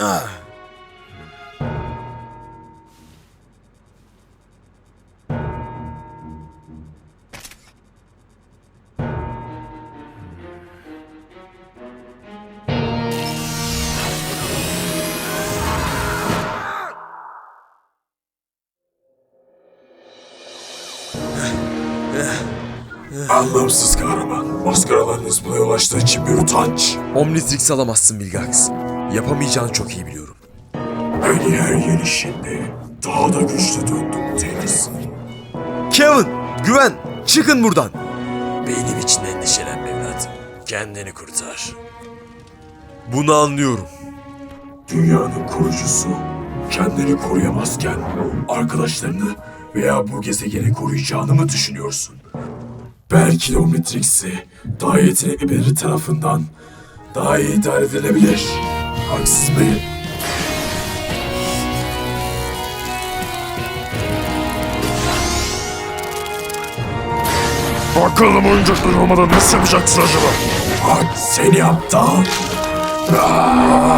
Ah. Anlamsız kahraman. Maskaralarınız buna yol açtığı için bir utanç. Omnitrix alamazsın Vilgax. Yapamayacağını çok iyi biliyorum. Beni her yeni şimdi daha da güçlü döndüm Deniz. Kevin, Güven, çıkın buradan. Benim için endişelenme evladım. Kendini kurtar. Bunu anlıyorum. Dünyanın kurucusu kendini koruyamazken arkadaşlarını veya bu gezegeni koruyacağını mı düşünüyorsun? Belki de Omnitrix'i daha yetenekli biri tarafından daha iyi idare edilebilir. Haksız mıyım? Bakalım oyuncaklar olmadan nasıl yapacaksın acaba? Bak seni aptal. Ah!